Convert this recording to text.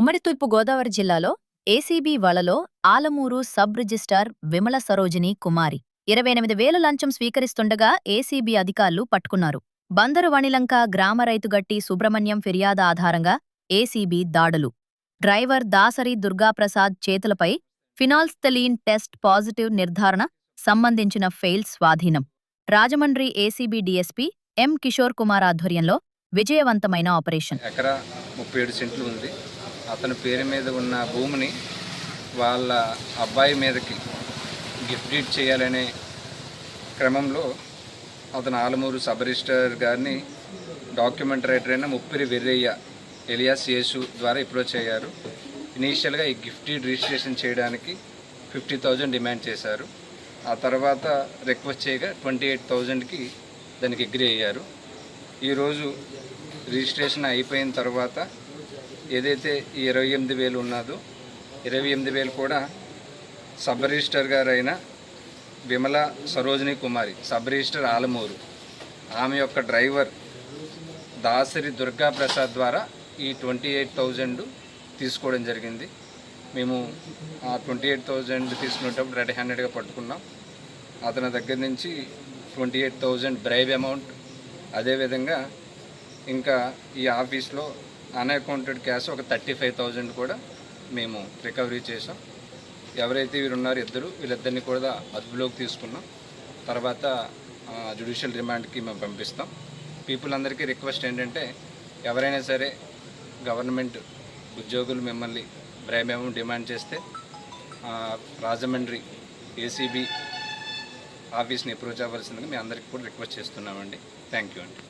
ఉమ్మడి తూర్పు గోదావరి జిల్లాలో ఏసీబీ వలలో ఆలమూరు సబ్ రిజిస్టార్ విమల సరోజిని కుమారి ఇరవై ఎనిమిది వేల లంచం స్వీకరిస్తుండగా ఏసీబీ అధికారులు పట్టుకున్నారు. బందరు వణిలంక గ్రామ రైతుగట్టి సుబ్రహ్మణ్యం ఫిర్యాదు ఆధారంగా ఏసీబీ దాడులు. డ్రైవర్ దాసరి దుర్గాప్రసాద్ చేతులపై ఫినాల్స్తలీన్ టెస్ట్ పాజిటివ్ నిర్ధారణ సంబంధించిన ఫెయిల్ స్వాధీనం. Rajahmundry ACB DSP M Kishore Kumar ఆధ్వర్యంలో విజయవంతమైన ఆపరేషన్. ఎకరా ముప్పై ఏడు సెంట్లు ఉంది. అతని పేరు మీద ఉన్న భూమిని వాళ్ళ అబ్బాయి మీదకి గిఫ్ట్ డీడ్ చేయాలనే క్రమంలో అతను ఆలమూరు సబ్ రిజిస్టర్ గారిని డాక్యుమెంట్ రైటర్ అయిన ముప్పిరి వెర్రయ్య ఎలియాస్ యేసు ద్వారా అప్రోచ్ అయ్యారు ఇనీషియల్గా ఈ గిఫ్ట్ రిజిస్ట్రేషన్ చేయడానికి ఫిఫ్టీ థౌజండ్ డిమాండ్ చేశారు. ఆ తర్వాత రిక్వెస్ట్ చేయగా ట్వంటీ ఎయిట్ థౌజండ్కి దానికి అగ్రి అయ్యారు. ఈరోజు రిజిస్ట్రేషన్ అయిపోయిన తర్వాత ఏదైతే ఈ ఇరవై ఎనిమిది వేలు ఉన్నదో ఇరవై ఎనిమిది వేలు కూడా సబ్ రిజిస్టర్ గారైన విమల సరోజిని కుమారి సబ్ రిజిస్టర్ ఆలమూరు. ఆమె యొక్క డ్రైవర్ దాసరి దుర్గా ప్రసాద్ ద్వారా ఈ ట్వంటీ ఎయిట్ థౌజండ్ తీసుకోవడం జరిగింది. మేము ఆ ట్వంటీ ఎయిట్ థౌజండ్ తీసుకునేటప్పుడు రెడ్ హ్యాండెడ్గా పట్టుకున్నాం. అతని దగ్గర నుంచి twenty eight thousand bribe amount అదేవిధంగా ఇంకా ఈ ఆఫీస్లో అన్అకౌంటెడ్ క్యాష్ ఒక థర్టీ ఫైవ్ థౌజండ్ కూడా మేము రికవరీ చేసాం ఎవరైతే వీరు ఉన్నారో ఇద్దరు వీళ్ళిద్దరిని కూడా అదుపులోకి తీసుకున్నాం. తర్వాత జ్యుడిషియల్ రిమాండ్కి మేము పంపిస్తాం. పీపుల్ అందరికీ రిక్వెస్ట్ ఏంటంటే ఎవరైనా సరే గవర్నమెంట్ ఉద్యోగులు మిమ్మల్ని బ్రేమేమో డిమాండ్ చేస్తే రాజమండ్రి ఏసీబీ ఆఫీస్ని అప్రోచ్ అవ్వాల్సిందని మీ అందరికీ కూడా రిక్వెస్ట్ చేస్తున్నామండి. థ్యాంక్ యూ అండి.